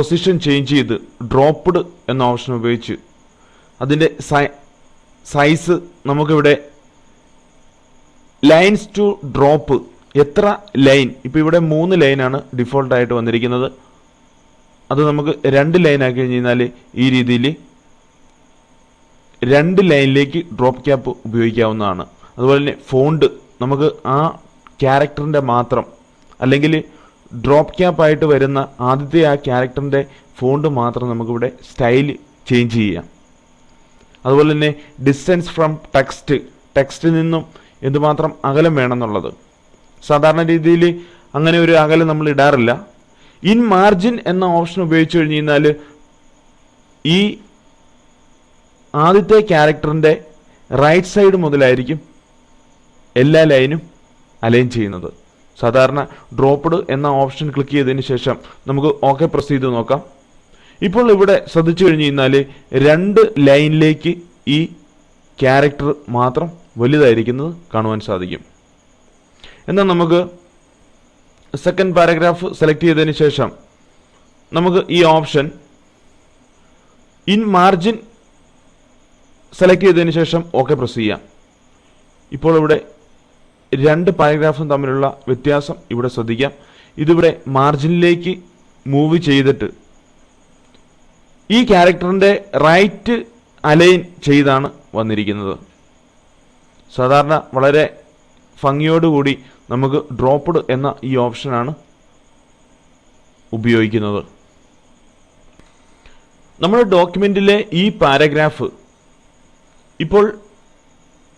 Position change ചെയ്ത് dropped എന്ന option ഉപയോഗിച്ച് അതിന്റെ സൈസ് നമുക്കിവിടെ ലൈൻസ് ടു ഡ്രോപ്പ് എത്ര ലൈൻ ഇപ്പോൾ ഇവിടെ മൂന്ന് ലൈനാണ് ഡിഫോൾട്ടായിട്ട് വന്നിരിക്കുന്നത്. അത് നമുക്ക് രണ്ട് ലൈൻ ആക്കി കഴിഞ്ഞാൽ ഈ രീതിയിൽ രണ്ട് ലൈനിലേക്ക് ഡ്രോപ്പ് ക്യാപ്പ് ഉപയോഗിക്കാവുന്നതാണ്. അതുപോലെ തന്നെ ഫോണ്ട് നമുക്ക് ആ ക്യാരക്ടറിന്റെ മാത്രം അല്ലെങ്കിൽ ഡ്രോപ്പ് ക്യാപ്പ് ആയിട്ട് വരുന്ന ആദ്യത്തെ ആ ക്യാരക്ടറിന്റെ ഫോണ്ട് മാത്രം നമുക്കിവിടെ സ്റ്റൈൽ ചേഞ്ച് ചെയ്യാം. അതുപോലെ തന്നെ ഡിസ്റ്റൻസ് ഫ്രം ടെക്സ്റ്റ് ടെക്സ്റ്റിൽ നിന്നും എന്തുമാത്രം അകലം വേണമെന്നുള്ളത്. സാധാരണ രീതിയിൽ അങ്ങനെ ഒരു അകലം നമ്മൾ ഇടാറില്ല. ഇൻ മാർജിൻ എന്ന ഓപ്ഷൻ ഉപയോഗിച്ച് കഴിഞ്ഞ് കഴിഞ്ഞാൽ ഈ ആദ്യത്തെ ക്യാരക്ടറിന്റെ റൈറ്റ് സൈഡ് മുതലായിരിക്കും എല്ലാ ലൈനും അലൈൻ ചെയ്യുന്നത്. സാധാരണ ഡ്രോപ്പ്ഡ് എന്ന ഓപ്ഷൻ ക്ലിക്ക് ചെയ്തതിന് ശേഷം നമുക്ക് ഓക്കെ പ്രസ് ചെയ്ത് നോക്കാം. ഇപ്പോൾ ഇവിടെ ശ്രദ്ധിച്ചു കഴിഞ്ഞ് കഴിഞ്ഞാൽ രണ്ട് ലൈനിലേക്ക് ഈ ക്യാരക്ടർ മാത്രം വലുതായിരിക്കുന്നത് കാണുവാൻ സാധിക്കും. എന്നാൽ നമുക്ക് സെക്കൻഡ് പാരഗ്രാഫ് സെലക്ട് ചെയ്തതിന് ശേഷം നമുക്ക് ഈ ഓപ്ഷൻ ഇൻ മാർജിൻ സെലക്ട് ചെയ്തതിന് ശേഷം ഓക്കെ പ്രസ് ചെയ്യാം. ഇപ്പോൾ ഇവിടെ രണ്ട് പാരഗ്രാഫും തമ്മിലുള്ള വ്യത്യാസം ഇവിടെ ശ്രദ്ധിക്കാം. ഇതിവിടെ മാർജിനിലേക്ക് മൂവ് ചെയ്തിട്ട് ഈ ക്യാരക്ടറിന്റെ റൈറ്റ് അലൈൻ ചെയ്താണ് വന്നിരിക്കുന്നത്. സാധാരണ വളരെ ഭംഗിയോടുകൂടി നമുക്ക് ഡ്രോപ്പ്ഡ് എന്ന ഈ ഓപ്ഷനാണ് ഉപയോഗിക്കുന്നത്. നമ്മുടെ ഡോക്യുമെന്റിലെ ഈ പാരഗ്രാഫ് ഇപ്പോൾ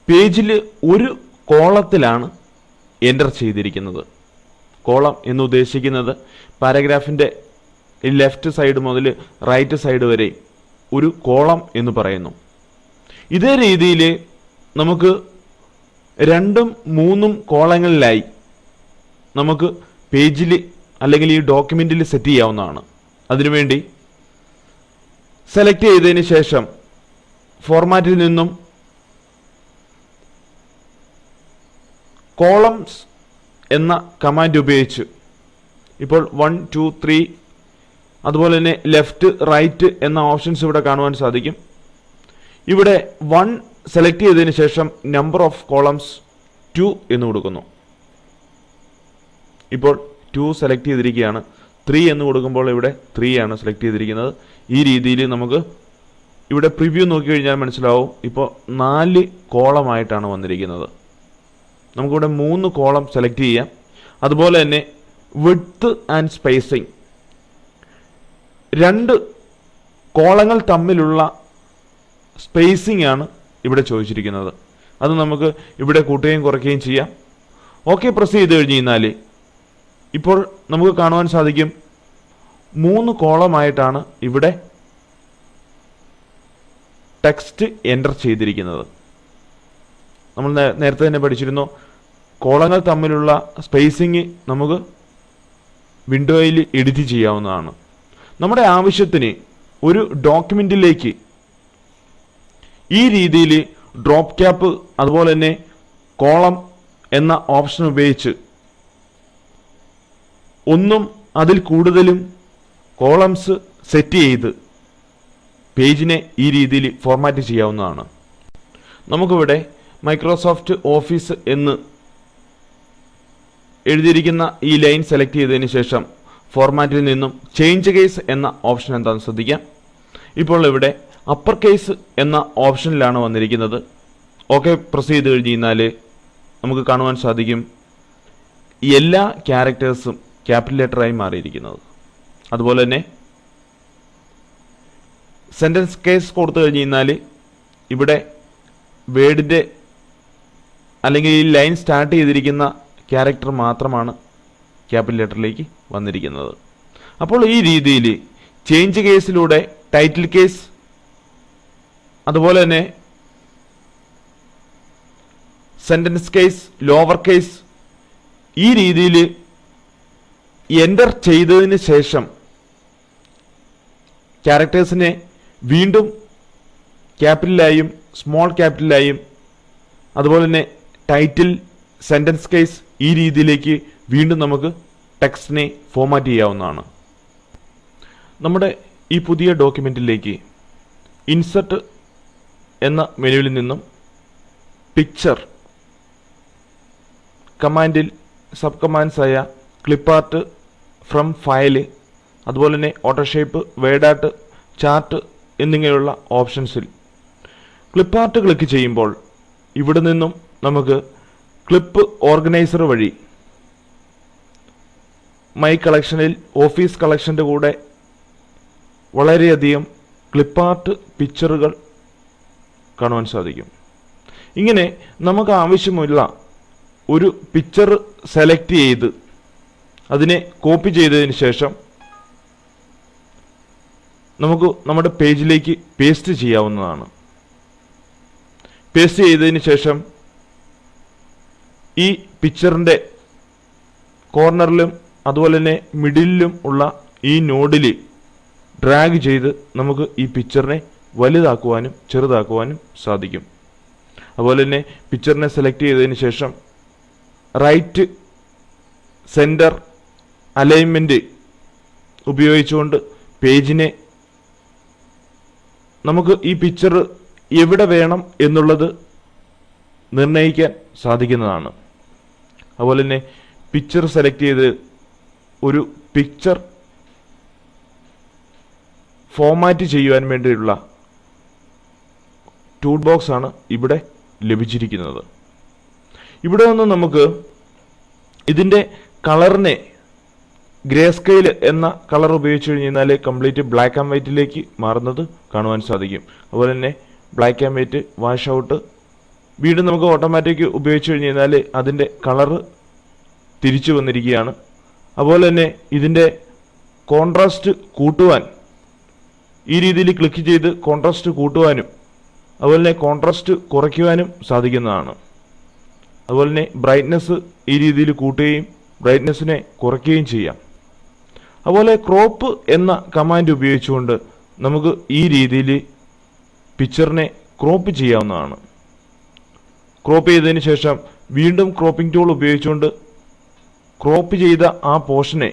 പേജിൽ ഒരു കോളത്തിലാണ് എന്റർ ചെയ്തിരിക്കുന്നത്. കോളം എന്ന് ഉദ്ദേശിക്കുന്നത് പാരഗ്രാഫിന്റെ ലെഫ്റ്റ് സൈഡ് മുതൽ റൈറ്റ് സൈഡ് വരെ ഒരു കോളം എന്ന് പറയുന്നു. ഇതേ രീതിയിൽ നമുക്ക് രണ്ടും മൂന്നും കോളങ്ങളിലായി നമുക്ക് പേജിൽ അല്ലെങ്കിൽ ഈ ഡോക്യുമെന്റിൽ സെറ്റ് ചെയ്യാവുന്നതാണ്. അതിനുവേണ്ടി സെലക്ട് ചെയ്തതിന് ശേഷം ഫോർമാറ്റിൽ നിന്നും കോളംസ് എന്ന കമാൻഡ് ഉപയോഗിച്ച് ഇപ്പോൾ വൺ ടു ത്രീ അതുപോലെ തന്നെ ലെഫ്റ്റ് റൈറ്റ് എന്ന ഓപ്ഷൻസ് ഇവിടെ കാണുവാൻ സാധിക്കും. ഇവിടെ വൺ സെലക്ട് ചെയ്തതിന് ശേഷം നമ്പർ ഓഫ് കോളംസ് ടു എന്ന് കൊടുക്കുന്നു. ഇപ്പോൾ ടു സെലക്ട് ചെയ്തിരിക്കുകയാണ്. ത്രീ എന്ന് കൊടുക്കുമ്പോൾ ഇവിടെ ത്രീ ആണ് സെലക്ട് ചെയ്തിരിക്കുന്നത്. ഈ രീതിയിൽ നമുക്ക് ഇവിടെ പ്രിവ്യൂ നോക്കി കഴിഞ്ഞാൽ മനസ്സിലാവും. ഇപ്പോൾ നാല് കോളമായിട്ടാണ് വന്നിരിക്കുന്നത്. നമുക്കിവിടെ മൂന്ന് കോളം സെലക്ട് ചെയ്യാം. അതുപോലെ തന്നെ വിഡ്ത്ത് ആൻഡ് സ്പേസിങ് രണ്ട് കോളങ്ങൾ തമ്മിലുള്ള സ്പേസിംഗ് ആണ് ഇവിടെ ചോദിച്ചിരിക്കുന്നത്. അത് നമുക്ക് ഇവിടെ കൂട്ടുകയും കുറയ്ക്കുകയും ചെയ്യാം. ഓക്കെ പ്രസ് ചെയ്ത് കഴിഞ്ഞ് കഴിഞ്ഞാൽ ഇപ്പോൾ നമുക്ക് കാണുവാൻ സാധിക്കും മൂന്ന് കോളമായിട്ടാണ് ഇവിടെ ടെക്സ്റ്റ് എന്റർ ചെയ്തിരിക്കുന്നത്. നമ്മൾ നേരത്തെ തന്നെ പഠിച്ചിരുന്നു. കോളങ്ങൾ തമ്മിലുള്ള സ്പേസിങ് നമുക്ക് വിൻഡോയിൽ എഡിറ്റ് ചെയ്യാവുന്നതാണ്. നമ്മുടെ ആവശ്യത്തിന് ഒരു ഡോക്യുമെന്റിലേക്ക് ഈ രീതിയിൽ ഡ്രോപ്പ് ക്യാപ്പ് അതുപോലെ തന്നെ കോളം എന്ന ഓപ്ഷൻ ഉപയോഗിച്ച് ഒന്നും അതിൽ കൂടുതലും കോളംസ് സെറ്റ് ചെയ്ത് പേജിനെ ഈ രീതിയിൽ ഫോർമാറ്റ് ചെയ്യാവുന്നതാണ്. നമുക്കിവിടെ മൈക്രോസോഫ്റ്റ് ഓഫീസ് എന്ന് എഴുതിയിരിക്കുന്ന ഈ ലൈൻ സെലക്ട് ചെയ്തതിന് ശേഷം ഫോർമാറ്റിൽ നിന്നും ചേഞ്ച് കേസ് എന്ന ഓപ്ഷൻ എന്താണെന്ന് ശ്രദ്ധിക്കാം. ഇപ്പോൾ ഇവിടെ അപ്പർ കേസ് എന്ന ഓപ്ഷനിലാണ് വന്നിരിക്കുന്നത്. ഓക്കെ പ്രസ് ചെയ്ത് കഴിഞ്ഞ് കഴിഞ്ഞാൽ നമുക്ക് കാണുവാൻ സാധിക്കും എല്ലാ ക്യാരക്ടേഴ്സും ക്യാപിറ്റൽ ലെറ്ററായി മാറിയിരിക്കുന്നത്. അതുപോലെ തന്നെ സെന്റൻസ് കേസ് കൊടുത്തു കഴിഞ്ഞ് കഴിഞ്ഞാൽ ഇവിടെ വേർഡിന്റെ അല്ലെങ്കിൽ ഈ ലൈൻ സ്റ്റാർട്ട് ചെയ്തിരിക്കുന്ന ക്യാരക്ടർ മാത്രമാണ് ക്യാപിറ്റൽ ലെറ്ററിലേക്ക് വന്നിരിക്കുന്നത്. അപ്പോൾ ഈ രീതിയിൽ ചേഞ്ച് കേസിലൂടെ ടൈറ്റിൽ കേസ് അതുപോലെ തന്നെ സെന്റൻസ് കേസ് ലോവർ കേസ് ഈ രീതിയിൽ എന്റർ ചെയ്തതിന് ശേഷം ക്യാരക്ടേഴ്സിനെ വീണ്ടും ക്യാപിറ്റലായും സ്മോൾ ക്യാപിറ്റലായും അതുപോലെ തന്നെ ടൈറ്റിൽ സെന്റൻസ് കേസ് ഈ രീതിയിലേക്ക് വീണ്ടും നമുക്ക് ടെക്സ്റ്റിനെ ഫോമാറ്റ് ചെയ്യാവുന്നതാണ്. നമ്മുടെ ഈ പുതിയ ഡോക്യുമെന്റിലേക്ക് ഇൻസെർട്ട് എന്ന മെനുവിൽ നിന്നും പിക്ചർ കമാൻഡിൽ സബ് കമാൻഡ്സ് ആയ ക്ലിപ്പാർട്ട് ഫ്രം ഫയൽ അതുപോലെ തന്നെ ഓട്ടോഷേപ്പ് വേഡാർട്ട് ചാർട്ട് എന്നിങ്ങനെയുള്ള ഓപ്ഷൻസിൽ ക്ലിപ്പാർട്ട് ക്ലിക്ക് ചെയ്യുമ്പോൾ ഇവിടെ നിന്നും നമുക്ക് ക്ലിപ്പ് ഓർഗനൈസർ വഴി മൈ കളക്ഷനിൽ ഓഫീസ് കളക്ഷന്റെ കൂടെ വളരെയധികം ക്ലിപ്പാർട്ട് പിക്ചറുകൾ കാണുവാൻ സാധിക്കും. ഇങ്ങനെ നമുക്ക് ആവശ്യമുള്ള ഒരു പിക്ചർ സെലക്ട് ചെയ്ത് അതിനെ കോപ്പി ചെയ്തതിന് ശേഷം നമുക്ക് നമ്മുടെ പേജിലേക്ക് പേസ്റ്റ് ചെയ്യാവുന്നതാണ്. പേസ്റ്റ് ചെയ്തതിന് ശേഷം ഈ പിക്ചറിന്റെ കോർണറിലും അതുപോലെ തന്നെ മിഡിലും ഉള്ള ഈ നോഡിൽ ഡ്രാഗ് ചെയ്ത് നമുക്ക് ഈ പിക്ചറിനെ വലുതാക്കുവാനും ചെറുതാക്കുവാനും സാധിക്കും. അതുപോലെ തന്നെ പിക്ചറിനെ സെലക്ട് ചെയ്തതിന് ശേഷം റൈറ്റ് സെന്റർ അലൈൻമെന്റ് ഉപയോഗിച്ചുകൊണ്ട് പേജിനെ നമുക്ക് ഈ പിക്ചർ എവിടെ വേണം എന്നുള്ളത് നിർണയിക്കാൻ സാധിക്കുന്നതാണ്. അതുപോലെ തന്നെ പിക്ചർ സെലക്ട് ചെയ്ത് ഒരു പിക്ചർ ഫോമാറ്റ് ചെയ്യുവാൻ വേണ്ടിയുള്ള ടൂൾ ബോക്സ് ആണ് ഇവിടെ ലഭിച്ചിരിക്കുന്നത്. ഇവിടെ നിന്ന് നമുക്ക് ഇതിന്റെ കളറിനെ ഗ്രേ സ്കെയിൽ എന്ന കളർ ഉപയോഗിച്ച് കഴിഞ്ഞാൽ കംപ്ലീറ്റ് ബ്ലാക്ക് ആൻഡ് വൈറ്റിലേക്ക് മാറുന്നത് കാണുവാൻ സാധിക്കും. അതുപോലെ തന്നെ black and white wash out വീണ്ടും നമുക്ക് ഓട്ടോമാറ്റിക് ഉപയോഗിച്ച് കഴിഞ്ഞ് കഴിഞ്ഞാൽ അതിന്റെ കളറ് തിരിച്ചു വന്നിരിക്കുകയാണ്. അതുപോലെ തന്നെ ഇതിന്റെ കോൺട്രാസ്റ്റ് കൂട്ടുവാൻ ഈ രീതിയിൽ ക്ലിക്ക് ചെയ്ത് കോൺട്രാസ്റ്റ് കൂട്ടുവാനും അതുപോലെ തന്നെ കോൺട്രാസ്റ്റ് കുറയ്ക്കുവാനും സാധിക്കുന്നതാണ്. അതുപോലെ തന്നെ ബ്രൈറ്റ്നസ് ഈ രീതിയിൽ കൂട്ടുകയും ബ്രൈറ്റ്നെസ്സിനെ കുറയ്ക്കുകയും ചെയ്യാം. അതുപോലെ ക്രോപ്പ് എന്ന കമാൻഡ് ഉപയോഗിച്ചുകൊണ്ട് നമുക്ക് ഈ രീതിയിൽ പിക്ചറിനെ ക്രോപ്പ് ചെയ്യാവുന്നതാണ്. ക്രോപ്പ് ചെയ്തതിന് ശേഷം വീണ്ടും ക്രോപ്പിംഗ് ടൂൾ ഉപയോഗിച്ചുകൊണ്ട് ക്രോപ്പ് ചെയ്ത ആ പോർഷനെ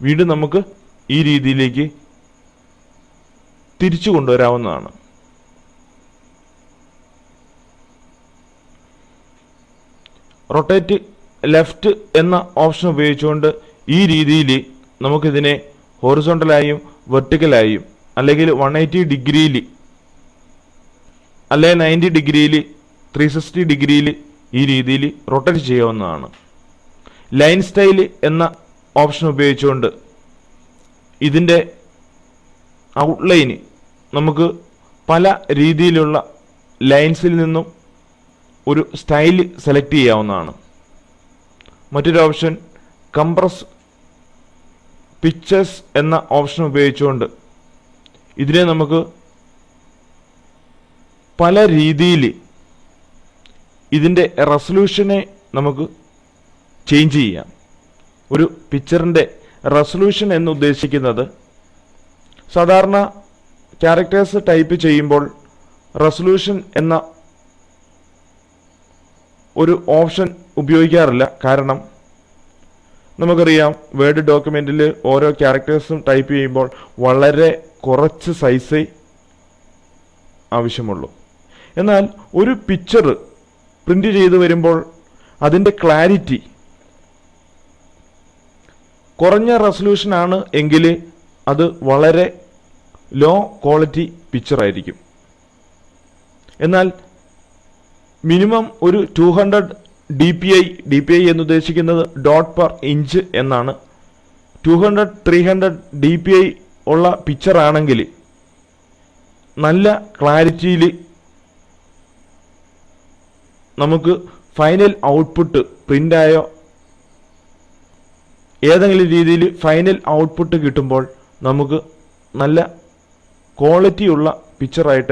വീണ്ടും നമുക്ക് ഈ രീതിയിലേക്ക് തിരിച്ചു കൊണ്ടുവരാവുന്നതാണ്. റൊട്ടേറ്റ് ലെഫ്റ്റ് എന്ന ഓപ്ഷൻ ഉപയോഗിച്ചുകൊണ്ട് ഈ രീതിയിൽ നമുക്കിതിനെ ഹോറിസോണ്ടലായും വെർട്ടിക്കലായും അല്ലെങ്കിൽ വൺ എയ്റ്റി ഡിഗ്രിയിൽ അല്ലെങ്കിൽ നയന്റി ഡിഗ്രിയിൽ ത്രീ സിക്സ്റ്റി ഡിഗ്രിയിൽ ഈ രീതിയിൽ റൊട്ടേറ്റ് ചെയ്യാവുന്നതാണ്. ലൈൻ സ്റ്റൈൽ എന്ന ഓപ്ഷൻ ഉപയോഗിച്ചുകൊണ്ട് ഇതിന്റെ ഔട്ട്ലൈന് നമുക്ക് പല രീതിയിലുള്ള ലൈൻസിൽ നിന്നും ഒരു സ്റ്റൈൽ സെലക്ട് ചെയ്യാവുന്നതാണ്. മറ്റൊരു ഓപ്ഷൻ കംപ്രസ് പിക്ചേഴ്സ് എന്ന ഓപ്ഷൻ ഉപയോഗിച്ചുകൊണ്ട് ഇതിനെ നമുക്ക് പല രീതിയിൽ ഇതിന്റെ റെസൊല്യൂഷനെ നമുക്ക് ചേഞ്ച് ചെയ്യാം. ഒരു പിക്ചറിന്റെ റെസൊല്യൂഷൻ എന്ന് ഉദ്ദേശിക്കുന്നത് സാധാരണ ക്യാരക്ടേഴ്സ് ടൈപ്പ് ചെയ്യുമ്പോൾ റെസൊല്യൂഷൻ എന്ന ഒരു ഓപ്ഷൻ ഉപയോഗിക്കാറില്ല. കാരണം നമുക്കറിയാം വേർഡ് ഡോക്യുമെന്റിൽ ഓരോ ക്യാരക്ടേഴ്സും ടൈപ്പ് ചെയ്യുമ്പോൾ വളരെ കുറച്ച് സൈസേ ആവശ്യമുള്ളൂ. എന്നാൽ ഒരു പിക്ചർ പ്രിന്റ് ചെയ്ത് വരുമ്പോൾ അതിന്റെ ക്ലാരിറ്റി കുറഞ്ഞ റെസൊല്യൂഷനാണ് എങ്കിൽ അത് വളരെ ലോ ക്വാളിറ്റി പിക്ചറായിരിക്കും എന്നാൽ മിനിമം ഒരു two hundred D P I D P I എന്ന് ഉദ്ദേശിക്കുന്നത് ഡോട്ട് പെർ ഇഞ്ച് എന്നാണ്. Two hundred three hundred D P I ഉള്ള പിക്ചറാണെങ്കിൽ നല്ല ക്ലാരിറ്റിയിൽ നമുക്ക് ഫൈനൽ ഔട്ട്പുട്ട് പ്രിന്റായോ ഏതെങ്കിലും രീതിയിൽ ഫൈനൽ ഔട്ട്പുട്ട് കിട്ടുമ്പോൾ നമുക്ക് നല്ല ക്വാളിറ്റിയുള്ള പിക്ചറായിട്ട്